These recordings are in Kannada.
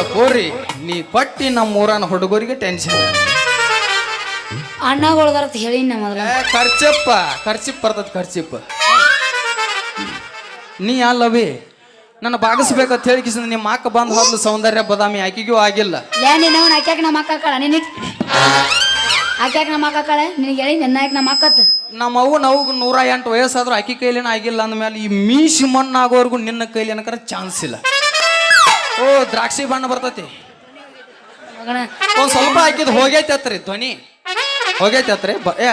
ಕೇಳ ಕೋರಿ ನೀ ಕೊಟ್ಟಿ ನಮ್ಮ ಊರನ ಹುಡುಗರಿಗೆ ಟೆನ್ಷನ್ ಅಣ್ಣಗಳ್ದಾರ ಹೇಳಿ ನಮ್ಮ ಖರ್ಚಪ್ಪ ಖರ್ಚಿಪ್ ಬರ್ತದ ಖರ್ಚಿಪ್. ನೀ ಅಲ್ಲವಿ ನನ್ನ ಬಾಗಿಸ್ಬೇಕಂತ ಹೇಳಿ ಕಿಸಿದ ನಿಮ್ಮ ಅಕ್ಕ ಬಂದು ಹೋದ್ಲು ಸೌಂದರ್ಯ ಬದಾಮಿ ಆಕಿಗೂ ಆಗಿಲ್ಲ. ನಿನ್ನವನ್ ಆಕ್ಯಾಕ ನಮ್ಮ ಅಕ್ಕ ಕಳ ನಿನ್ನ ಆಕ್ಯಾಕ ನಮ್ಮ ಅಕ್ಕ ಕಳೆ ನಿನಗೆ ಹೇಳಿ ನಿನ್ನ ನಮ್ಮ ಅಕ್ಕತ್. ನಮ್ಮ ಅವ್ವ ನಾವು ನೂರ ಎಂಟು ವಯಸ್ಸಾದ್ರೂ ಆಕಿ ಕೈಲಿನ ಆಗಿಲ್ಲ ಅಂದಮೇಲೆ ಈ ಮೀಸಿ ಮಣ್ಣಾಗೋವರೆಗೂ ನಿನ್ನ ಕೈಲಿ ಏನಕ್ಕಾರ ಚಾನ್ಸ್ ಇಲ್ಲ. ಓ ದ್ರಾಕ್ಷಿ ಬಣ್ಣ ಬರ್ತೈತಿ. ಒಂದ್ ಸ್ವಲ್ಪ ಹಾಕಿದ್ ಹೋಗೈತೆ ಅತ್ರಿ ಧ್ವನಿ. ಹೋಗೈತೆ ಅತ್ರಿ. ಬ ಏ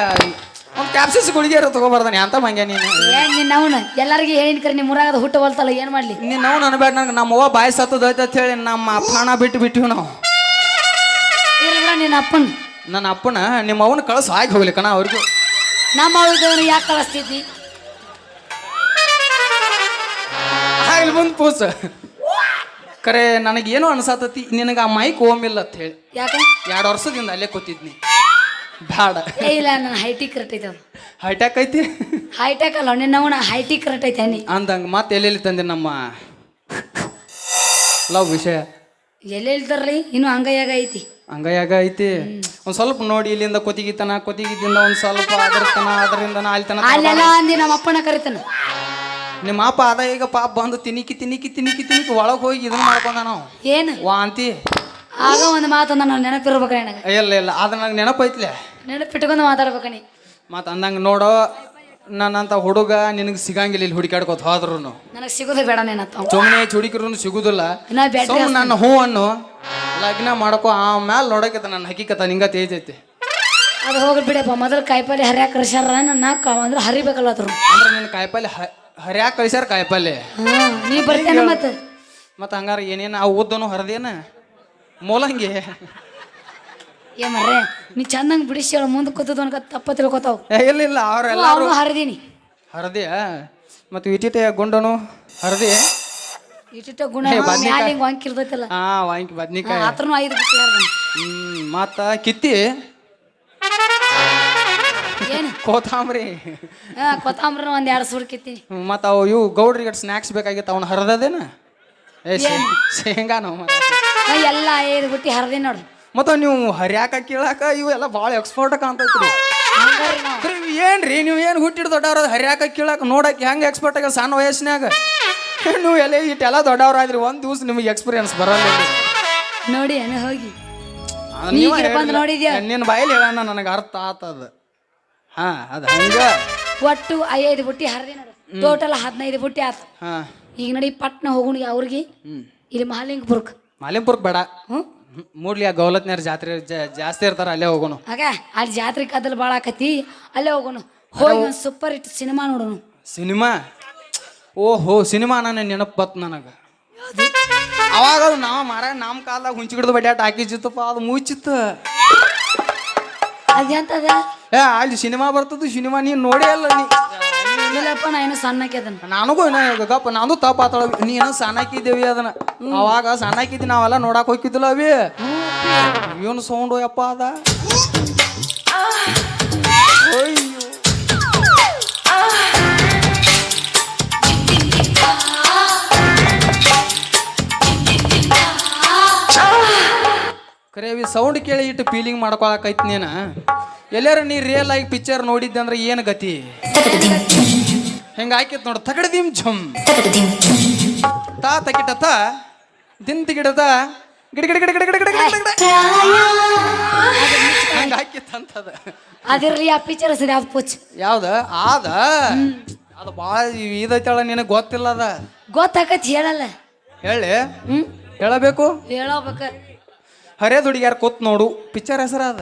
ಒಂದು ಕ್ಯಾಪ್ಸಿಸ್ ಗುಳಿಗೆ ತಗೋಬಾರ್ದಾನೆ ಅಂತ ಮಂಗೆ ನೀನು. ಏನ್ ನಿನ್ನವನ ಎಲ್ಲರಿಗೂ ಹೇಳಿನ ಕರೆ ನಿಮ್ಮ ಊರಾಗದ ಹುಟ್ಟು ಹೊಲ್ತಲ್ಲ ಏನ್ ಮಾಡ್ಲಿ? ನೀನ್ ನಾವು ಅನ್ಬೇಡ ನನಗೆ ನಮ್ಮ ಅವ್ವ ಬಾಯಿ ಸತ್ತದೈತೆ ಅಂತ ಹೇಳಿ ನಮ್ಮ ಪ್ರಾಣ ಬಿಟ್ಟು ಬಿಟ್ಟಿವಿ ನಾವು. ನಿನ್ನ ಅಪ್ಪನ್. ನನ್ನ ಅಪ್ಪನ ನಿಮ್ಮ ಅವನ ಕಳ್ಸಿ ಆಗಿ ಹೋಗ್ಲಿ ಕಣ ಅವ್ರಿಗೂ. ನಮ್ಮ ಅವ್ರಿಗೆ ಯಾಕೆ ಕಳಿಸ್ತಿದ್ದಿ? ಆಗ್ಲಿ ಬಂದು ಪೂಸ. ಕರೆ ಏನೋ ಅನ್ಸತತಿ ನಿನಗೆ ಆ ಮೈಕ್ ಓಮಿಲ್ಲ ಅಂತ ಹೇಳಿ. ಯಾಕೆ? ಎರಡು ವರ್ಷದಿಂದ ಅಲ್ಲೇ ಕೂತಿದ್ನಿ. ಬ್ಯಾಡ. ಏ ಇಲ್ಲ ನನ್ನ ಹೈಟಿ ಕರೆಕ್ಟ್ ಐತೆ ಹೈಟ್ಯಾಕ್ ಐತಿ? ಹೈಟೆಕ್ ಅಲ್ಲ ನಿನ್ನ ಅವನ ಹೈಟಿ ಕರೆಕ್ಟ್ ಐತೆ ನೀ ಅಂದಂಗೆ ಮತ್ತೆ ಎಲ್ಲೆಲ್ಲಿ ತಂದೆ ನಮ್ಮ ಲವ್ ವಿಷಯ? ಎಲ್ಲೆಲ್ಲಿ ತರ್ಲಿ? ಇನ್ನು ಅಂಗಯಾಗ ಐತಿ. ಅಂಗಯಾಗ ಐತಿ. ಒಂದ್ ಸ್ವಲ್ಪ ನೋಡಿ ಇಲ್ಲಿಂದ ಕೊತಿಗಿತನ ಕೊತಿಗಿದಿಂದ ಒಂದ್ ಸ್ವಲ್ಪ ಆದರತನ ಅದರಿಂದ ಅಲ್ಲಿ ತನ ಅಲ್ಲೆಲ್ಲ ಅಂದಿ ನಮ್ಮ ಅಪ್ಪನ ಕರಿತಾನ. ನಿಮ್ಮ ಅಪ್ಪ ಅದ ಈಗ ಪಾಪ ಬಂದು ತಿನ್ನಿಕಿ ತಿನ್ನಿಕಿ ತಿನ್ನಿಕಿ ತಿನಿಕಿ ಒಳಗೆ ಹೋಗಿ ಇದನ್ನ ಮಾಡ್ಕೊಂಡ ನಾವು. ಏನು? ವಾಂತಿ ಆಗ ಒಂದು ಮಾತು ನಾನು ನೆನಪಿರ್ಬೇಕು ನನಗೆ. ಇಲ್ಲ ಇಲ್ಲ ಅದು ನಂಗೆ ನೆನಪೈತ್ಲೆ ನೆನಪಿಟ್ಕೊಂಡು ಮಾತಾಡ್ಬೇಕು ನೀ. ಮತ್ತು ಅಂದಂಗೆ ನೋಡೋ ನನ್ನಂತ ಹುಡುಗ ನಿನಗೆ ಸಿಗಂಗಿಲ್ಲ ಇಲ್ಲಿ ಹುಡುಕಾಡ್ಕೋತ ಹೋದ್ರು ನನಗೆ ಸಿಗೋದು ಬೇಡ ನೆನಪು ಸುಮ್ಮನೆ ಚುಡಿಕರು ಸಿಗುದಿಲ್ಲ. ನನ್ನ ಹೂ ಅನ್ನು ಲಗ್ನ ಮಾಡ್ಕೋ ಆಮೇಲೆ ನೋಡಕತ್ತ ನನ್ನ ಹಕ್ಕಿಕತ್ತ ನಿಂಗ ತೇಜೈತಿ ಅದು ಹೋಗಿ ಬಿಡಪ್ಪ ಮೊದಲು ಕಾಯಿಪಲ್ಲೆ ಹರಿಯಾಕ ಕರ್ಸ್ಯಾರ ನನ್ನ ಅಂದ್ರೆ ಹರಿಬೇಕಲ್ಲ ಅದ್ರ ಅಂದ್ರೆ ನಿನ್ನ ಕಾಯಿಪಲ್ಲೆ ಹ ಹರಿಯಾಕ ಕಳಿಸ್ಯಾರ ಕಾಯಿಪಲ್ಲೆ. ಹಾ ನೀ ಬರ್ತೇನ ಮತ್ತೆ. ಮತ್ತು ಹಂಗಾರ ಏನೇನು ಆ ಓದ್ದನು ಹರದೇನ? ಮೂಲಂಗಿ. ಏ ಮರ್ರೆ ನೀ ಚಂದಂಗೆ ಬಿಡಿಸಿ ಹೇಳು ಮುಂದೆ ಕೂತದ ಅನ್ಕ ತಪ್ಪ ತಿಳ್ಕೊತಾವ್. ಏ, ಇಲ್ಲ ಇಲ್ಲ ಅವರೆಲ್ಲ ಅವನು ಹರಿದೀನಿ. ಹರದಿಯ ಮತ್ತು ವಿಟಿಟೆಯ ಗುಂಡನು ಹರದಿ. ಇಟ್ಟಿಟ್ಟ ಗುಣ ಏ, ಬದ್ನೆಕಾಯ್. ಮ್ಯಾಲ ಹಿಂಗೆ ವಾಂಕಿರ್ತೈತಲ್ಲ ಹಾ ವಾಂಕಿ ಬದ್ನಿಕಾಯಿ. ಹತ್ರನು ಐದು ಬಿಟ್ಟು ಹ್ಮ್ ಮತ್ತ ಕಿತ್ತಿ. ಏನು? ಕೋತಾಂಬ್ರಿ. ಹಾ ಕೊತ್ತಂಬ್ರನ ಒಂದ್ ಎರಡು ಸುರ್ಕಿತ್ತೀನಿ ಮತ್ತು ಅವು ಇವು ಗೌಡ್ರಿಗೆ ಸ್ನ್ಯಾಕ್ಸ್ ಬೇಕಾಗಿತ್ತು ಅವ್ನ ಹರದೇನ ಏ ಶೇ- ಶೇಂಗಾ ನಾವು ಹಾ, ಎಲ್ಲ ಐದು ಬಿಟ್ಟು ಹರಿದೀನಿ ನೋಡ್ರಿ ಮತ್ತು ನೀವು ಹರಿಯಾಕ ಕೀಳಾಕ ಇವೆಲ್ಲ ಭಾಳ ಎಕ್ಸ್ಪರ್ಟ್ ಕಾಣ್ತೈತಿ ಹಂಗಾರಿ ನಾವು ಖರೆ ಏನ್ರಿ ನೀವು ಏನು ಹುಟ್ಟಿಡ್ ದೊಡ್ಡವ್ರ ಹರಿಯಾಕ ಕೀಳಾಕ ನೋಡಕ್ಕೆ ಹೆಂಗೆ ಎಕ್ಸ್ಪರ್ಟ್ ಆಗ ಸಣ್ಣ ವಯಸ್ಸಿನಾಗ ನೀವು ಎಲ್ಲ ಇಟ್ಟೆಲ್ಲ ದೊಡ್ಡವ್ರಾದ್ರಿ ಒಂದು ದಿವ್ಸ ನಿಮಗೆ ಎಕ್ಸ್ಪೀರಿಯನ್ಸ್ ಬರಲ್ಲ ನೋಡಿ ಏನು ಹೋಗಿ. ನೀನು ನೀವ ನೋಡಿದ್ಯಾ? ನಿನ್ನ ಬಾಯಲ್ಲಿ ಹೇಳೋಣ ನನಗೆ ಅರ್ಥ ಆತದ. ಹಾ ಅದು ಹಂಗ. ಒಟ್ಟು ಐದು ಬುಟ್ಟಿ ಹರಿದಿನ ನೋಡು. ಟೋಟಲ್ ಹದಿನೈದು ಬುಟ್ಟಿ ಆತು. ಹಾ. ಈಗ ನಡಿ ಪಟ್ನ ಹೋಗುಣ ಅವ್ರಿಗೆ. ಹ್ಮ್. ಇಲ್ಲಿ ಮಹಾಲಿಂಗಪುರಕ್ಕೆ ಮಾಲಿಂಪುರ್ಕ್ ಬೇಡ. ಹ್ಞೂ ಮೂಡ್ಲಿ ಆ ಗೌಲತ್ನ್ಯಾರ ಜಾತ್ರೆ ಜಾ- ಜಾಸ್ತಿ ಇರ್ತಾರ ಅಲ್ಲೇ ಹೋಗೋಣ ಹಾಗೆ ಅಲ್ಲಿ ಜಾತ್ರೆ ಕದಲ್ ಭಾಳ ಆಕತಿ ಅಲ್ಲೇ ಹೋಗೋಣ ಹೋಗಿ ಒಂದು ಸೂಪರ್ ಹಿಟ್ ಸಿನಿಮಾ ನೋಡೋಣ ಸಿನಿಮಾ? ಓಹೋ ಸಿನಿಮಾ ನನ್ನ ನೆನಪು ಬತ್ ನನಗೆ. ಅವಾಗ ನಾವು ಮಾರ ನಮ್ಮ ಕಾಲ್ದಾಗ ಹುಂಚಿ ಗಿಡದ ಬಡ್ಯಾಟ ಹಾಕಿಜಿತ್ತಪ್ಪ ಅದು ಮುಚ್ಚಿತ್ತು. ಏ ಅಲ್ಲಿ ಸಿನಿಮಾ ಬರ್ತದ ಸಿನಿಮಾ ನೀನು ನೋಡೇ ಅಲ್ಲ ನೀ. ಇಲ್ಲಪ್ಪ ನಾ ಏನೋ ಸಣ್ಣಕ್ಕೆ ಅದನ್ನ. ನನಗೂ ಗಪ್ಪ ನಾನು ತಪ್ಪ ನೀನು ಸಣ್ಣಕ್ಕಿದ್ದೇವಿ ಅದನ್ನ. ಅವಾಗ ಸಣ್ಣಕ್ಕಿದ್ದಿ ನಾವೆಲ್ಲ ನೋಡಕ್ ಹೋಗಿದ್ದಿಲ್ಲ ಅವಿ. ಇವನು ಸೌಂಡು ಯಪ್ಪ ಅದ. ಸೌಂಡ್ ಕೇಳಿ ಇಟ್ಟು ಫೀಲಿಂಗ್ ಮಾಡ್ಕೊಳಕೈತಿ ನೀನು. ಎಲ್ಲರ ನೀ ರಿಯಲ್ ಆಗಿ ಪಿಕ್ಚರ್ ನೋಡಿದ್ದೆ ಅಂದ್ರೆ ಏನು ಗತಿ? ಹೆಂಗೆ ಹಾಕಿತ್ ನೋಡು ತಗಡ್ದಿಮ್ ಝಮ್. ತಾ ತಗಿಟತ ದಿನ್ ತಿಗಿಡದ ಗಿಡಗಿಡ ಗಿಡ ಗಿಡ ಗಿಡ ಗಿಡ ಗಿಡ ಅಂತ ಅದು ಅದಿರಲಿ ಆ ಪಿಕ್ಚರ್ ಸರಿ ಅದು ಪುಚ್. ಯಾವ್ದ? ಆದ? ಅದು ಬಾಳ ಇದೈತಳ ನಿನಗೆ ಗೊತ್ತಿಲ್ಲ ಅದ. ಗೊತ್ತಾಕತ್ ಹೇಳಲ್ಲ. ಹೇಳಿ. ಹೇಳಬೇಕು? ಹೇಳಬೇಕ. ಹರೇ ದುಡಿಗ್ಯಾರ ಕೂತ್ ನೋಡು ಪಿಕ್ಚರ್ ಹೆಸರ ಅದ.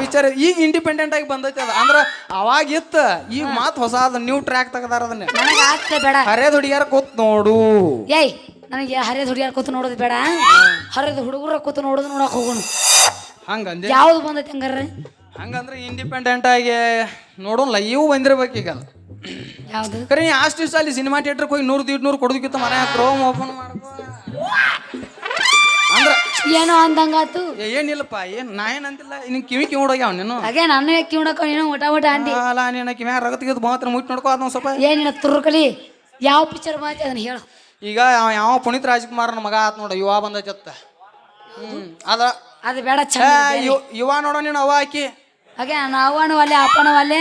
ಪಿಕ್ಚರ್ ಈಗ ಇಂಡಿಪೆಂಡೆಂಟ್ ಆಗಿ ಬಂದೈತೆ ಅದ. ಅಂದ್ರ ಅವಾಗ ಇತ್ತ ಈಗ ಮಾತ್ ಹೊಸ ಅದ ನ್ಯೂ ಟ್ರ್ಯಾಕ್ ತೆಗದಾರ ಅದನ್ನ. ನನಗೆ ಆಗ್ತ ಬೇಡ. ಹರೇ ಕೂತ್ ನೋಡು. ಏಯ್ ನನಗೆ ಹರಿದ ಹುಡುಗಿಯಾರ ಕೂತು ನೋಡೋದು ಬೇಡ. ಹರಿದ ಹುಡುಗರ ಕೂತು ನೋಡೋದು ನೋಡಕ್ ಹೋಗೋಣ. ಹಂಗಂದ್ರೆ ಯಾವ್ದು ಬಂದೈತೆ ಹಂಗಾರ? ಹಂಗಂದ್ರೆ ಇಂಡಿಪೆಂಡೆಂಟ್ ಆಗಿ ನೋಡೋಣ ಇವು ಬಂದಿರ್ಬೇಕು ಈಗ. ಯಾವ್ದು? ಕರೆ ಆಸ್ಟ್ ದಿವಸ ಅಲ್ಲಿ ಸಿನಿಮಾ ಥಿಯೇಟ್ರಿಗೆ ಹೋಗಿ ನೂರು ದೀಡ್ ನೂರು ಕೊಡೋದಕ್ಕಿಂತ ಮನೆ ಕ್ರೋಮ್ ಓಪನ್ ಮಾಡ್ಕೋ ಅಂದ್ರೆ ಏನೋ ಅಂದಂಗಾತು. ಏ, ಏನಿಲ್ಲಪ್ಪ ಏನ್ ನಾ ಏನಂತಿಲ್ಲ ನಿನ್ ಕಿವಿ ಕಿವಿ ಹೋಗ್ಯಾವ ನೀನು. ಹಾಗೆ ನಾನು ಕಿವಣಕ ಏನೋ ಊಟ ಊಟ ಅಂದಿ. ಅಲ್ಲ ನೀನು ಕಿವ್ಯಾಗ ರಗತ್ ತೆಗೆದು ಮಾತ್ರ ಮುಟ್ ನೋಡ್ಕೋ ಅದನ್ನ ಸ್ವಲ್ಪ. ಏನಿಲ್ಲ ತುರ್ಕಲಿ? ಯಾವ ಪಿಕ್ಚರ್ ಮಾತಿ ಅದನ್ನ ಹೇಳು. ಈಗ ಅವ ಯಾವ ಪುನೀತ್ ರಾಜ್ಕುಮಾರ್ನ ಮಗ ಆತ್ ನೋಡ ಯುವ ಬಂದೈತತ್ತ ಹ್ಮ್ ಅದ ಅದು ಬೇಡ ಏ, ಚಂದ ಯು- ಯುವ ನೋಡೋ ನೀನು ಅವ ಆಕಿ. ಹಾಗೆ ಅವನು ಅಲ್ಲಿ ಅಪ್ಪನ ಅಲ್ಲಿ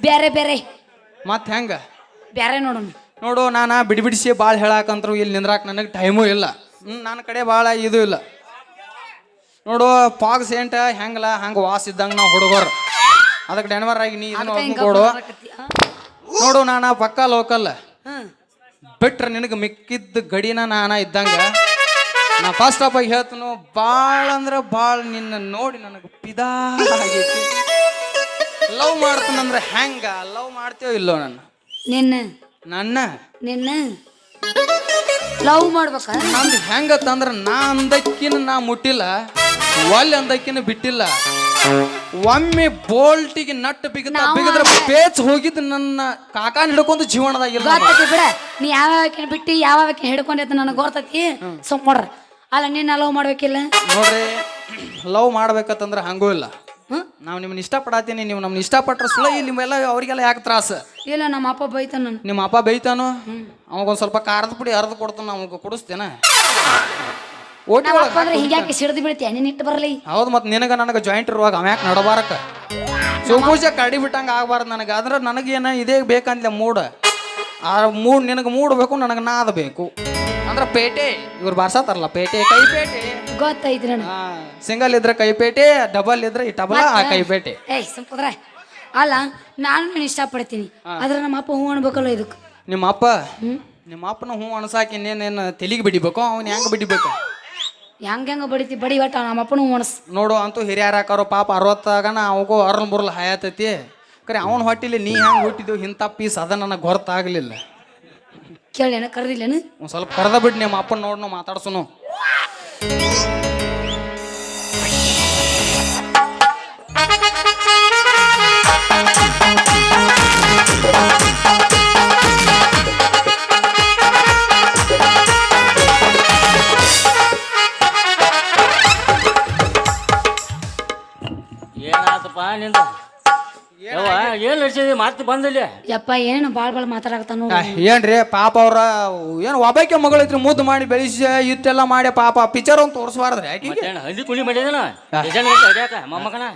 ಬೇರೆ ಬೇರೆ ಮತ್ ಹೆಂಗ? ಬೇರೆ ನೋಡೋಣ ನೋಡು ನಾನು ಬಿಡಿ ಬಿಡಿಸಿ ಭಾಳ ಹೇಳಾಕಂತ್ರು ಇಲ್ಲಿ ನಿಂದ್ರಾಕ ನನಗೆ ಟೈಮು ಇಲ್ಲ. ನನ್ನ ಕಡೆ ಭಾಳ ಇದು ಇಲ್ಲ. ನೋಡು ಪಾಗ್ ಸೇಂಟ ಹೆಂಗಲ್ಲ ಹಂಗೆ ವಾಸ್ ಇದ್ದಂಗೆ ನಾವು ಹುಡುಗರು. ಅದಕ್ಕೆ ಡೆನ್ವರ್ ಆಗಿ ನೀ ಇದನ್ನ ಕೊಡು. ನೋಡು ನಾನು ಪಕ್ಕ ಲೋಕಲ್ ಬಿಟ್ರೆ ನಿನಗೆ ಮಿಕ್ಕಿದ್ದ ಗಡಿನ ನಾನು ಇದ್ದಂಗ. ನಾ ಫಸ್ಟ್ ಆಫ್ ಆಗಿ ಹೇಳ್ತನು ಭಾಳ ಅಂದ್ರೆ ಭಾಳ ನಿನ್ನ ನೋಡಿ ನನಗೆ ಪಿದಾ ಆಗೈತಿ. ಲವ್ ಮಾಡ್ತಾನಂದ್ರೆ ಹೆಂಗ? ಲವ್ ಮಾಡ್ತೇವೋ ಇಲ್ಲೋ ನನ್ನ? ನಿನ್ನ? ನನ್ನ? ನಿನ್ನ? ಲವ್ ಮಾಡ್ಬೇಕ? ನಂದು ಹೆಂಗತ್ತಂದ್ರ ನಾ ಅಂದಕ್ಕಿನ ನಾ ಮುಟ್ಟಿಲ್ಲ ಒಲ್ಲೆ ಅಂದಕ್ಕಿನ ಬಿಟ್ಟಿಲ್ಲ. ಒಮ್ಮೆ ಬೋಲ್ಟಿಗೆ ನಟ್ ಬಿಗದ ನಾವು ಬಿಗದ್ರ ಪೇಚ್ ಹೋಗಿದ್ದು ನನ್ನ ಕಾಕಾನ್ ಹಿಡ್ಕೊಂಡು ಜೀವನದಾಗಿಲ್ಲ ಗೊತ್ತೈತಿ ಬಿಡ. ನೀ ಯಾವ ಬಿಟ್ಟು ಯಾವ ಹಿಡ್ಕೊಂಡೈತೆ ನನಗೆ ಗೊತ್ತೈತಿ? ಸುಮ್ ನೋಡ್ರ. ಅಲ್ಲ ನೀನ್ ಲವ್ ಮಾಡ್ಬೇಕಿಲ್ಲ? ನೋಡ್ರಿ ಲವ್ ಮಾಡ್ಬೇಕಂತಂದ್ರ ಹಂಗೂ ಇಲ್ಲ. ಹ್ಮ್? ನಾವು ನಿಮ್ಮನ್ನ ಇಷ್ಟಪಡತ್ತೀನಿ ನೀವು ನಮ್ಮನ್ನ ಇಷ್ಟಪಟ್ರೆ ಸುಳ್ಳ ಇಲ್ಲಿ ನಿಮ್ಮೆಲ್ಲ ಅವರಿಗೆಲ್ಲ ಯಾಕೆ ತ್ರಾಸ? ಇಲ್ಲ ನಮ್ಮ ಅಪ್ಪ ಬೈತಾನ ನಾನು. ನಿಮ್ಮ ಅಪ್ಪ ಬೈತಾನು? ಅವಾಗೊಂದು ಸ್ವಲ್ಪ ಕಾರದ ಪುಡಿ ಅರ್ದು ಕೊಡ್ತಾನೆ ಅವ್ನಿಗೆ ಕುಡಿಸ್ತೇನ? ಓಟಿ ನಮ್ಮ ಒಳಗೆ ಅಪ್ಪ ಅಂದ್ರೆ ಹಿಂಗ್ಯಾಕೆ ಸಿಡ್ದು ಬೀಳ್ತೀಯ ನೀನ್ ಇಟ್ಟು ಬರಲಿ. ಹೌದು ಮತ್ತೆ ನಿನಗೆ ನನಗೆ ಜಾಯಿಂಟ್ ಇರುವಾಗ ಅವ ಯಾಕೆ ನಡಬಾರಕ? ಶಿವಪೂಜ ಕಡಿ ಬಿಟ್ಟಂಗೆ ಆಗಬಾರ್ದು ನನಗೆ ಆದ್ರೆ ನನಗೇನು ಇದೇ ಬೇಕಂದ್ಲೆ ಮೂಡ. ಆ ಮೂಡ್ ನಿನಗೆ ಮೂಡ್ ಬೇಕು ನನಗೆ ನಾದ ಬೇಕು. ಅಂದ್ರೆ ಪೇಟೆ ಇವ್ರು ಬಾರ್ಸಾತಾರಲ್ಲ ಪೇಟೆ ಕೈ ಪೇಟೆ. ಗೊತ್ತೈತಿ ಸಿಂಗಲ್ ಇದ್ರೆ ಕೈಪೇಟೆ ಡಬಲ್ ಇದ್ರೆ ಈ ಟಬಲ ಆ ಕೈಪೇಟೆ. ಏಯ್ ಸುಮ್ಕುದ್ರೆ. ಅಲ್ಲ ನಾನು ನಾನು ಇಷ್ಟಪಡ್ತೀನಿ. ಆದ್ರೆ ನಮ್ಮ ಅಪ್ಪ ಹೂ ಅನ್ಬೇಕಲ್ಲ ಇದಕ್ಕೆ. ನಿಮ್ಮ ಅಪ್ಪ? ನಿಮ್ಮ ಅಪ್ಪನ ಹೂ ಅಣಸಾಕಿ ಇನ್ನೇನೇನು ತೆಲಿಗೆ ಬಿಡಿಬೇಕು? ಅವ್ನು ಹೆಂಗೆ ಬಿಡಿಬೇಕು? ಹೆಂಗ್ ಹೆಂಗ ಬಡಿತಿ? ಬಡಿ ಒಟ್ಟ ನಮ್ಮ ಅಪ್ಪನ ಹೂ ಅಣಸ್ ನೋಡು ಅಂತೂ ಹಿರಿಯರ ಹಾಕಾರೋ ಪಾಪ ಅರವತ್ತಾಗನ ಅವಗೂ ಅರ್ಲ್ ಬುರ್ಲ್ ಹಾಯತೈತಿ. ಕರೆ ಅವನ ಹೊಟ್ಟಿಲಿ ನೀ ಹೆಂಗೆ ಹುಟ್ಟಿದ್ದು ಇಂಥ ಪೀಸ್ ಅದ ನನಗೆ ಗೊತ್ತಾಗಲಿಲ್ಲ. ಕೇಳೇನ ಕರೆದಿಲ್ಲೇನು? ಒಂದು ಸ್ವಲ್ಪ ಕರೆದ ಬಿಟ್ಟು ನಿಮ್ಮ ಅಪ್ಪನ ನೋಡಿ ನಾವು ಮಾತಾಡ್ಸುನು Música ಮತ್ತೆ ಬಂದಿಲ್ಲ. ಯಪ್ಪ ಏನು ಭಾಳ ಭಾಳ ಮಾತಾಡಕತ್ತಾನ ಆ, ಏನ್ರಿ ಪಾಪ ಅವ್ರ ಏನು ಒಬ್ಬಾಕೆ ಮಗಳೈತ್ರಿ ಮುದ್ದು ಮಾಡಿ ಬೆಳೆಸಿ ಇತ್ತೆಲ್ಲ ಮಾಡಿ ಪಾಪ ಪಿಕ್ಚರ್ ಒಂದು ತೋರಿಸ್ಬಾರ್ದ್ರಿ ಆಕಿಗೆ ಹಂದಿ ಕುಣಿ ಮಾಡಿದನ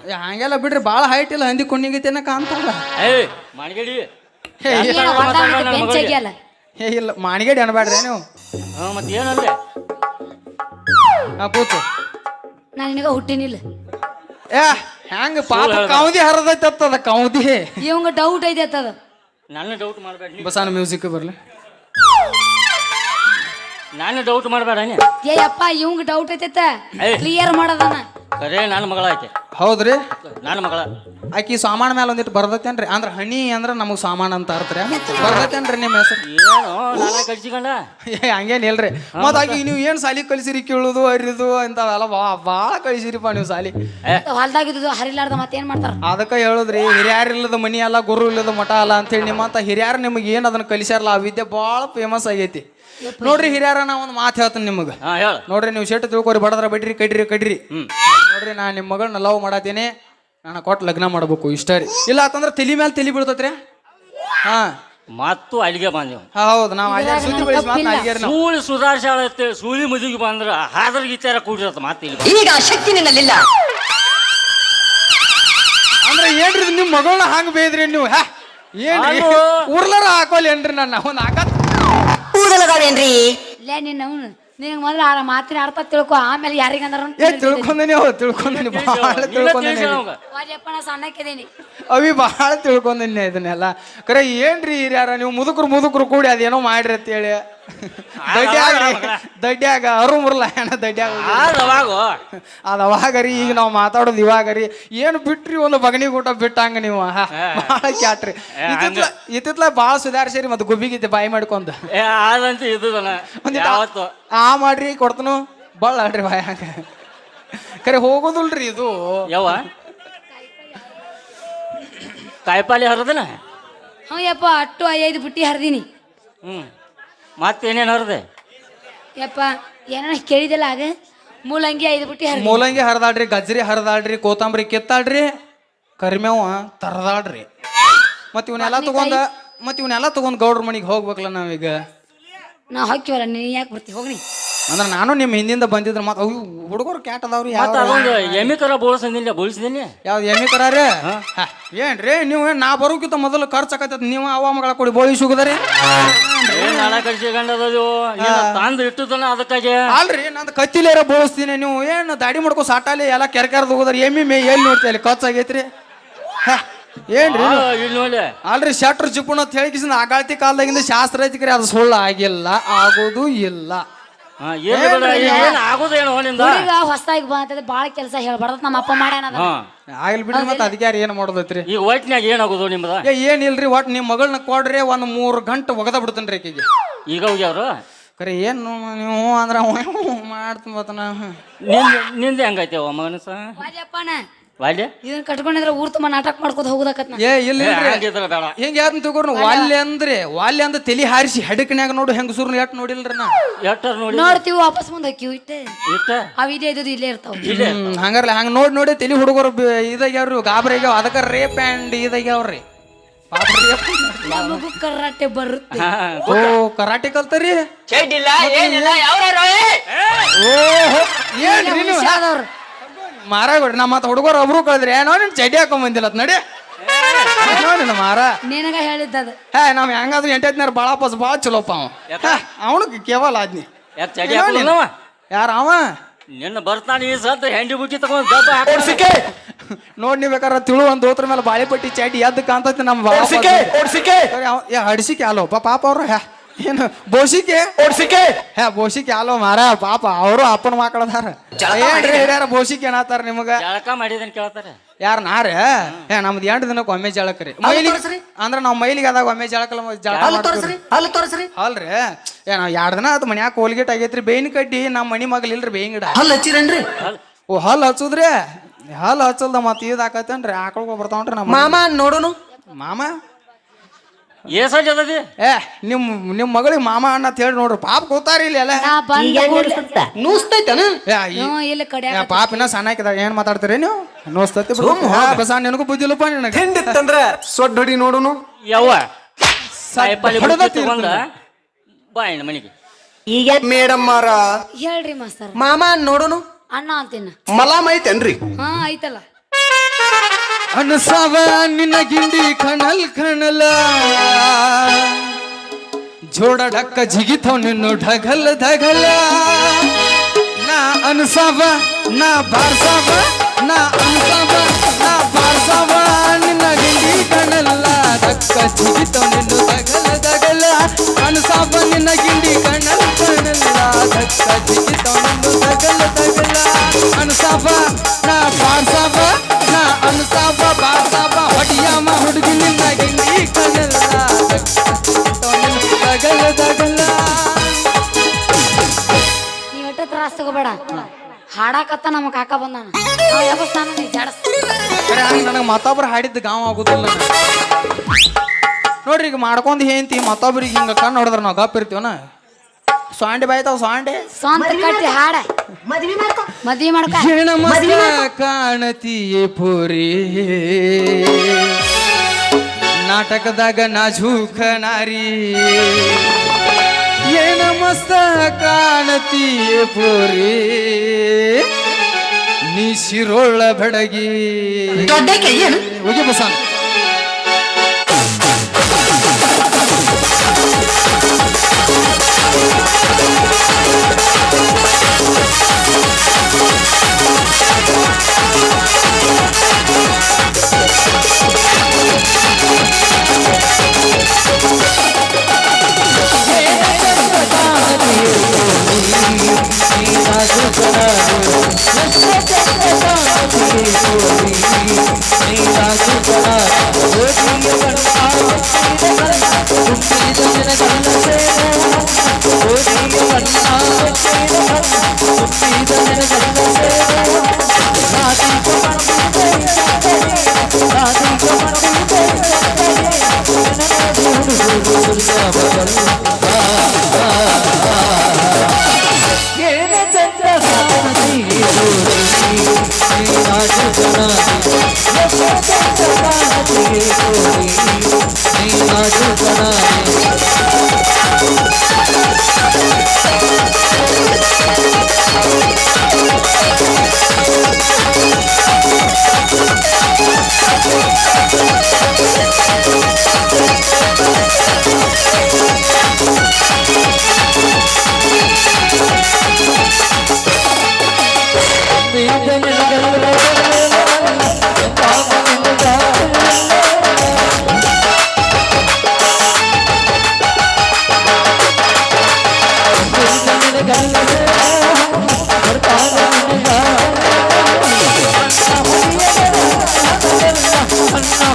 ಏ, ಹಂಗೆಲ್ಲ ಬಿಡ್ರಿ ಭಾಳ ಹೈಟ್ ಇಲ್ಲ ಹಂದಿ ಕುಣ್ಣಿಗೈತೆನ ಕಾಣ್ತಾರ ಏಯ್ ಬೆಂಚ್ ಇಲ್ಲ ಮಾಣಿಗೇಡಿ ಅನ್ಬೇಡ್ರಿ ನೀವು. ಹಾ ಮತ್ತೆ ಹಾ ಕೂತು. ನಾನು ನಿನಗ ಹುಟ್ಟಿನಿಲ್ಲ. ಏ ಹೆಂಗ ಪಾಪ ಕೌದಿ ಹರದೈತೆ ಅತ್ತದ ಕೌದಿ? ಇವಂಗ ಡೌಟ್ ಐತೆ ಅತ್ತದ ನನ್ನ ಡೌಟ್ ಮಾಡಬೇಡ ಬಸಾನ ಮ್ಯೂಸಿಕ್ ಬರ್ಲಿ. ನಾನು ಡೌಟ್ ಮಾಡಬೇಡ ಅಪ್ಪ ಇವಂಗ ಡೌಟ್ ಐತೆ. ಕ್ಲಿಯರ್ ಮಾಡದನ. ಕರೇ ನನ್ನ ಮಗಳ ಐತೆ ಹೌದ್ರಿ? ನನ್ನ ಮಗಳ. ಆಕಿ ಸಾಮಾನ ಮೇಲೆ ಒಂದಿಟ್ಟು ಬರ್ದತ್ತೇನ್ರಿ? ಅಂದ್ರ ಹಣಿ ಅಂದ್ರ ನಮಗ್ ಸಾಮಾನ್ ಅಂತ ಅರ್ತ್ರಿ ಬರ್ದತ್ತೇನ್ರಿ ನಿಮ್ಮ ಹೆಸರು? ಏನು ನಾನ ಕಳ್ಸಿಕೊಂಡ. ಏ ಹಂಗೇನ್ ಇಲ್ರಿ ಮತ್ತ ಆಕಿ ನೀವು ಏನ್ ಸಾಲಿ ಕಲಿಸಿರಿ ಕೇಳುದು ಅರಿದು ಇಂಥವೆಲ್ಲ ಬಾ ಭಾಳ ಕಳಿಸಿರಿಪ್ಪ ನೀವು ಸಾಲಿ. ಹೊಲ್ದಾಗಿದ್ದು ಹರಿಲಾರ್ದ ಮತ್ತೇನ್ ಮಾಡ್ತಾರ? ಅದಕ್ಕ ಹೇಳುದ್ರಿ ಹಿರಿಯರ್ ಇಲ್ಲದ ಮನಿ ಅಲ್ಲ ಗುರು ಇಲ್ಲದ ಮಠ ಅಲ್ಲ ಅಂತೇಳಿ ನಿಮ್ಮಂತ ಹಿರಿಯರ್ ನಿಮಗೆ ಏನ್ ಅದನ್ನ ಕಲಿಸ್ಯಾರಲ್ಲ ಆ ವಿದ್ಯೆ ಬಹಳ ಫೇಮಸ್ ಆಗೈತಿ. ನೋಡ್ರಿ ಹಿರಿಯರ ನಾ ಒಂದು ಮಾತು ಹೇಳ್ತೀನಿ ನಿಮಗೆ. ಹಾ ಹೇಳ. ನೋಡ್ರಿ ನೀವು ಶೆಟ್ ತಿಳ್ಕೊರಿ ಬಡದ್ರ ಬಿಡ್ರಿ ಕಡ್ರಿ ಕಡ್ರಿ. ಹ್ಮ್. ನೋಡ್ರಿ ನಾ ನಿಮ್ಮ ಮಗಳನ್ನ ಲವ್ ಮಾಡತ್ತೀನಿ ನಾನು ಕೊಟ್ಟು ಲಗ್ನ ಮಾಡ್ಬೇಕು ಇಷ್ಟ ರೀ. ಇಲ್ಲ ಅಂತಂದ್ರೆ ತಲಿ ಮೇಲೆ ತಲಿ ಬೀಳ್ತತ್ರಿ? ಹಾ. ಮತ್ತು ಅಲ್ಲಿಗೆ ಬಂದೆವು ಹಾ, ಹೌದು ನಾವು ಅಲ್ಲಿ ಸುದ್ದಿ ಬೆಳೆಸಿ ಮಾತು ಅಲ್ಲಿಗೆ ನಾವು. ಸೂಳಿ ಸುಧಾರಿಸಾಳತ್ತೆ ಸೂಳಿ ಮದುವೆಗೆ ಬಂದ್ರ ಹಾದ್ರ ಗಿಚಾರ ಕೂಡಿರತ್ತ ಮತ್ತೆ ಇಲ್ಲಿ. ಈಗ ಆ ಶಕ್ತಿ ನಿನ್ನಲ್ಲಿಲ್ಲ. ಅಂದ್ರೆ ಏನ್ರಿ ನಿಮ್ಮ ಮಗಳನ್ನ ಹಂಗ ಬೇದ್ರಿ ನೀವು? ಹಾ ಏನ್ರಿ. ಹಾಕೋಲಿ ಹಾಕೋಲ್ ಏನ್ರಿ ನನ್ನ? ಒಂದು ಹಾಕತ್ ಕೂದಲದಾವೇನ್ರಿ ಲೇ ನಿನ್ನ ಅವನು ನಿನಗೆ ಮೊದಲು ಆ ಮಾತಿನ ಅರ್ಥ ತಿಳ್ಕೊ ಆಮೇಲೆ ಯಾರಿಗಂದ್ರ ಏ ತಿಳ್ಕೊಂಡೇನಿ ಅವ್ ತಿಳ್ಕೊಂಡೇನಿ ಭಾಳ ತಿಳ್ಕೊಂಡೇನಿ ವಾಜಪ್ಪ ನಾ ಸಣ್ಣಕ್ಕಿದ್ದೀನಿ ಅವಿ ಬಹಳ ತಿಳ್ಕೊಂಡೇನಿ ಇದನ್ನೆಲ್ಲ. ಕರೆ ಏನ್ರಿ ಹಿರಿಯಾರ ನೀವು ಮುದುಕರು ಮುದುಕರು ಕೂಡಿ ಅದೇನೋ ಮಾಡ್ರಿ ಅಂತೇಳಿ. ದಡ್ಡ್ಯಾಗ ದಡ್ಡ್ಯಾಗ ಅರು ಮುರ್ಲ ಏನ ದಡ್ಡ್ಯಾಗ ಅವಾಗೋ. ಅದ ಅವಾಗರಿ ಈಗ ನಾವು ಮಾತಾಡೋದು ಇವಾಗರಿ ಏನು ಬಿಟ್ರಿ ಒಂದು ಬಗನಿ ಊಟ ಬಿಟ್ಟಂಗ ನೀವು? ಬಹಳ ಭಾಳ ಕ್ಯಾಟ್ರಿ. ಇತ್ತಿತ್ಲ ಇತ್ತಿತ್ಲ ಭಾಳ ಸುಧಾರಿಸಿರಿ ಮತ್ತೆ ಗುಬ್ಬಿಗಿದ್ದೆ ಬಾಯಿ ಮಾಡ್ಕೊಂಡು. ಯಾವತ್ತು? ಆ ಮಾಡ್ರಿ ಕೊಡ್ತನು. ಬಳ್ಳ ಅಡ್ರಿ ಬಾಯ ಕರೆ ಹೋಗೋದಿಲ್ರಿ ಇದು. ಯಾವ ಕಾಯಿಪಾಲಿ ಹರದನ? ಹ್ಞೂ ಯಪ್ಪ ಅಟ್ಟು ಐದು ಬುಟ್ಟಿ ಹರಿದೀನಿ. ಹ್ಮ್. ಮತ್ತೇನೇನು ಹರಿದೆ? ಯಪ್ಪ ಏನ ಕೇಳಿದಿಲ್ಲ ಆಗ? ಮೂಲಂಗಿ ಐದು ಬಿಟ್ಟಿ ಹರಿದಿ. ಮೂಲಂಗಿ ಹರಿದಾಡ್ರಿ ಗಜ್ರಿ ಹರಿದಾಡ್ರಿ ಕೋತಂಬರಿ ಕಿತ್ತಾಡ್ರಿ ಕರಿಮೇವ ತರದಾಡ್ರಿ. ಮತ್ತೆ ಇವನ್ನೆಲ್ಲ ತಗೊಂಡ ಮತ್ತೆ ಇವನ್ನೆಲ್ಲ ತಗೊಂಡ್ ಗೌಡ್ರ ಮನಿಗೆ ಹೋಗ್ಬೇಕಲ್ಲ ನಾವೀಗ? ನಾ ಹಾಕಿವಲ್ಲ ನೀ ಯಾಕೆ ಬರ್ತಿ? ಹೋಗ್ನಿ ಅಂದ್ರೆ ನಾನು ನಿಮ್ಮ ಹಿಂದಿಂದ ಬಂದಿದ್ರೆ ಮತ್ತೆ ಅವು ಹುಡುಗರು ಕ್ಯಾಟ್ ಅದಾವ್ರಿ ಮತ್ತ ಅದೊಂದು ಎಮ್ಮಿ ಕರ ಬೋಳ್ಸಂದಿಲ್ಲ ಬೋಳ್ಸಿದಿಲ್ಲ ಯಾವ್ದು ಎಮ್ಮಿ ಕರಾರಿ? ಏನ್ರಿ? ನೀವು ನಾ ಬರೋಕ್ಕಿಂತ ಮೊದಲು ಖರ್ಚು ಆಕತ್ತೈತಿ. ನೀವು ಅವ ಮಗಳ ಕೊಡಿ ಬೋಳಿ ಸುಗದರಿ ಏನ್ ಗಂಡದದು ನೀನು ತಂದು ಇಟ್ಟುದನ ಅದಕ್ಕಾಗೆ. ಅಲ್ರಿ ನಂದು ಕತ್ತಿಲೇರ ಬೋಳಿಸ್ತೀನಿ. ನೀವು ಏನು ದಾಡಿ ಮಾಡ್ಕೊ ಸಾಟಾಲಿ ಎಲ್ಲ ಕೆರೆ ಕೆರೆದು ಹೋಗೋದ್ರಿ ಎಮ್ಮಿ ಮೇ ಎಲ್ಲಿ ನೋಡ್ತಿ ಅಲ್ಲಿ? ಖರ್ಚು ಆಗೈತ್ರಿ ಹ, ಏನ್ರಿ ಇಲ್ಲಿ ನೋಡಿ ಅಲ್ರಿ ಶಟ್ರ್ ಜಿಪ್ಪುಣ ಅಂತ ಹೇಳಿಕಿಸಿನ ಆಗಾಳ್ತಿ ಕಾಲದಾಗಿಂದ ಶಾಸ್ತ್ರ ಐತಿಕ್ರಿ ಕರೆ ಅದು ಸುಳ್ಳು ಆಗಿಲ್ಲ ಆಗೋದು ಇಲ್ಲ. ಏನ್ ಬೇಡ ಏನ್ ಆಗೋದೇನು ನಿಂದ ಹೊಸದಾಗಿ ಬಂತದ ಬಾಳ ಕೆಲಸ ಹೇಳ್ಬಾರ್ದ ನಮ್ಮ ಅಪ್ಪ ಮಾಡ್ಯಾನ ಅದನ್ನ. ಹಾ. ಆಗ್ಲಿ ಬಿಡ್ರಿ ಮತ್ತೆ ಅಧಿಕಾರಿ ಏನ್ ಮಾಡೋದೈತ್ರಿ? ಈಗ ಒಟ್ನ್ಯಾಗ ಏನಾಗೋದು ನಿಮ್ದ? ಏ ಏನಿಲ್ರಿ ಒಟ್ಟು ನಿಮ್ಮ ಮಗಳನ್ನ ಕೊಡ್ರಿ ಒಂದು ಮೂರು ಗಂಟೆ ಒಗದ ಬಿಡ್ತೇನ್ರಿ ಆಕಿಗೆ. ಈಗ ಹೋಗ್ಯಾವ್ರು? ಕರೆ ಏನು ನೀವು ಅಂದ್ರ ಮಾಡ್ತೀನಿ ಮತ್ತ ನಾ. ನಿಂದ ನಿಂದ ಹೆಂಗೈತೆ ಮಗನ ವಾದ್ಯಪ್ಪನ ವಾಲ್ಯ? ಇದನ್ನ ಕಟ್ಕೊಂಡಿದ್ರೆ ಊರ್ ತುಂಬ ನಾಟಕ ಮಾಡ್ಕೊತ ಹೋಗುದಕತ್ ನಾ ಏ ಇಲ್ಲ ಹಂಗಿದ್ರ ಬೇಡ. ಹಿಂಗ ಯಾವ್ದು ತಗೋರು ವಾಲ್ಯ. ಅಂದ್ರೆ ವಾಲ್ಯ ಅಂದ್ರೆ ತಲಿ ಹಾರಿಸಿ ಹೆಡಕ್ನ್ಯಾಗ ನೋಡು ಹೆಂಗಸೂರ್ನ ಎಟ್ ನೋಡಿಲ್ರಿ ನಾ. ಎಟ್ಟರ್ ನೋಡಿ ನೋಡ್ತೀವಿ ವಾಪಸ್ ಮುಂದೆ ಹಾಕಿವಿ ಇಟ್ಟೆ. ಇಷ್ಟ ಅವ್ ಇದೇ ಇದ್ದು ಇಲ್ಲೇ ಇರ್ತಾವ. ಇಲ್ಲೇ ಹಂಗಾರಲ್ಲ ಹಂಗ ನೋಡಿ ನೋಡಿ ತಲಿ ಹುಡುಗರು ಇದಾಗ್ಯಾವ್ರಿ ಗಾಬರಿ ಆಗ್ಯಾವ. ಅದಕ್ಕ ರೇಪ್ ಆ್ಯಂಡ್ ಇದಾಗ್ಯಾವ್ರಿ. ಪಾಪ rape. ನಮಗೂ ಕರಾಟೆ ಬರುತ್ತೆ. ಓ ಕರಾಟೆ ಕಲ್ತರಿ? ಏನಿಲ್ಲ ಯಾವ್ಯಾರೋ ಓಹೋ ಏನ್ರಿ ನೀವು? ಹುಷಾರದವ್ರು. ಮಾರಾಗ್ಬಿಡ್ರಿ ನಮ್ಮ ಮತ್ತೆ ಹುಡುಗರು ಒಬ್ರು ಕಳೆದ್ರಿ ಏನೋ ನಿನ್ ಚಡ್ಡಿ ಹಾಕೊಂಡ್ ಬಂದಿಲ್ಲ ನಡಿ. ನೋಡಿ ಮಾರ. ನಿನಗ ಹೇಳಿದ್ದದ ಹೇ ನಾವ್ ಹೆಂಗಾದ್ರು ಎಂಟೈತ್ನಾರ ಭಾಳ ಪಸ್ ಭಾಳ ಚಲೋಪ್ಪ ಅವ. ಅವನು ಕೇವಲ ಆದ್ನಿ ಯಾಕೆ ಚಡಿ ಹಾಕೋದವ ಯಾರ ಅವ? ನಿನ್ನ ಬರ್ತಾನೆ ಈ ಸತ್ ಹೆಂಡಿ ಬುಕ್ಕಿ ತಗೊಂಡ್ ದಬ್ಬ ಹಾಕಿ ನೋಡ್ ನೀ ಬೇಕಾದ್ರೆ ತಿಳು ಒಂದ್ ದೋತ್ರ ಮೇಲೆ ಬಾಳಿಪಟ್ಟಿ ಚಡ್ಡಿ ಎದ್ದು ಕಾಂತೈತಿ ನಮ್ಮ ಬಾಳ ಹಡಿಸಿಕೆ ಅಲ್ಲೋ ಪಾಪ ಅವ್ರ ಹ್ಯಾ ಏನು ಬೋಸಿಕೆ? ಓಡ್ಸಿಕೆ? ಹೇ ಬೋಸಿಕೆ ಅಲ್ಲೋ ಮಾರ ಪಾಪ ಅವರು ಅಪ್ಪನ ಮಕ್ಕಳದಾರ ಏನ್ರಿ ಹಿರಿಯರ ಬೋಸಿಕೆ ಏನಾತಾರ ನಿಮಗ? ಜಳಕ ಮಾಡಿದನ್ ಕೇಳ್ತಾರೆ? ಯಾರ ನಾರ? ಹೇ ನಮ್ದು ಎಂಟು ದಿನಕ್ಕೆ ಒಮ್ಮೆ ಜಳಕ ರೀ. ಮೈಲಿಗೆ ಅಂದ್ರ ನಾವ್ ಮೈಲಿಗೆ ಆದಾಗ ಒಮ್ಮೆ ಜಳಕಲ್ಲ ಜಳಕ ಹಲ್ರಿ ಅಲ್ಲಿ ತೋರಿಸ್ರಿ. ಅಲ್ರಿ ಏ ನಾವ್ ಎರಡ್ ದಿನ ಆತು ಮನ್ಯಾಗ ಕೋಲ್ಗೇಟ್ ಆಗೈತ್ರಿ ಬೇವಿನ ಕಡ್ಡಿ ನಮ್ಮ ಮನಿ ಮಗಲ್ ಇಲ್ರಿ ಬೇವಿನ ಗಿಡ. ಹಲ್ ಹಚ್ಚಿರೇನ್ರಿ? ಓ ಹಲ್ ಹಚ್ಚುದ್ರಿ. ಹಲ್ ಹಚ್ಚಲ್ದ ಮತ್ ಇದ್ ಹಾಕತ್ತೇನ್ರಿ ಆಕಳ್ಕೊ ಬರ್ತಾವನ್ರಿ ನಮ್ಮ ಮಾಮ ನೋಡೋನು? ಮಾಮ? ಏಸಲ್ಲಿ ಅದದಿ ಏ ನಿಮ್ ನಿಮ್ ಮಗಳಿಗೆ ಮಾಮ ಅಣ್ಣ ಅಂತ ಹೇಳಿ ನೋಡ್ರಿ ಪಾಪ ಕೂತಾರಿ ಇಲ್ಲಿ ಎಲ್ಲ ನಾ ಬಂದ ನೂಸ್ತೈತನ ಏ, ಈ- ಇಲ್ಲಿ ಕಡೆ ಏ, ಪಾಪ ಇನ್ನ ಸಣ್ಣ ಹಾಕಿದಾಗ ಏನ್ ಮಾತಾಡ್ತೀರಿ ನೀವು? ನೋಸ್ತತಿ ಬಸ ನಿನಗೂ ಬುದ್ಧಿಲ್ಲಪ್ಪ ನಿನಗೆ. ಹೆಂಡಿತ್ತಂದ್ರ ಸೊಡ್ಡ ಹೊಡಿ ನೋಡುನು? ಯವ್ವ ಸಾಯಪಲ್ಲಿ ಹೊಡೆದ ಬುಕ್ಕಿ ತಗೊಂಡ ಬಾ ಇನ್ನು ಮನೆಗೆ. ಈಗ ಮೇಡಮ್ ಮಾರ ಹೇಳ್ರಿ ಮಾಸ್ತರ್. ಮಾಮ ನೋಡುನು? ಅಣ್ಣ ಅಂತೀನ. ಮಲಾಮ್ ಐತೇನ್ರಿ? ಹಾ ಐತಲ್ಲ. ಅನಸವ ನಿನ್ನ ಗಿಂಡಿ ಕಣಲ. ಖಣಲ ಜೋಡ ಡಕ್ಕ ಜಿಗಿತವ್ ನಿನ್ನು ಢಗಲ್ ಢಗಲ ನಾ ಅನಸವ, ನಾ ಬಾರ್ಸವ, ನಾ ಅನಸವ, ನಾ ಬಾರ್ಸವ ನಿನ್ನ ಗಿಂಡಿ ಖಣಲ್ಲ ಡಕ್ಕ ಜಿಗಿತವ್ ನಿನ್ನು ಢಗಲ್ ಧಗಲ. ಅನಸವ ನಿನ್ನ ಮತ್ತೊಬ್ರು ಹಾಡಿದ್ದು ಗಾಂವ್ ಆಗುದಿಲ್ಲ. ನೋಡ್ರಿ ಈಗ ಮಾಡ್ಕೊಂಡು ಹೇಂತಿ ಮತ್ತೊಬ್ರಿಗೆ ಹಿಂಗ ಕಣ್ಣು ಹೊಡೆದ್ರೆ ನಾವು ಗಪ್ ಇರ್ತೀವನ? ಸ್ವಾಂಡೆ ಬಾಯ್ತಾವ ಸ್ವಾಂಡೆ? ಸ್ವಂತ ಕಟ್ಟಿ ಹಾಡ. ಮದ್ವಿ ಮಾಡ್ಕೊ. ಮದ್ವಿ ಮಾಡ್ಕ. ಹೆಣ ಮಸ್ತ ಕಾಣತಿಯೇ ಪುರಿ. ನಾಟಕದಾಗ ನಾಜೂಕ ನಾರಿ. ಏನ ಮಸ್ತ ಕಾಣತಿಯೇ ಪುರಿ. ನೀ ಶಿರೋಳ ಬೆಡಗಿ. ದೊಡ್ಡ ಏನು ಹೋಗಿ Anna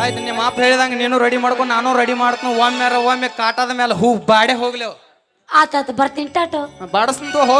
ಆಯ್ತು ನಿಮ್ಮ ಅಪ್ಪ ಹೇಳಿದಂಗ ನೀನು ರೆಡಿ ಮಾಡ್ಕೊಂಡು ನಾನು ರೆಡಿ ಮಾಡ್ಕೊಂಡು ಒಮ್ಮೆ ಒಮ್ಮೆ ಕಾಟದ ಮೇಲೆ ಹೂ ಬಾಡೆ ಹೋಗ್ಲೇವು. ಆತಾತ ಬರ್ತೀನಿ ಟಾಟೋ. ಬಾಡಸ್ನಂತ ಹೋಗ್.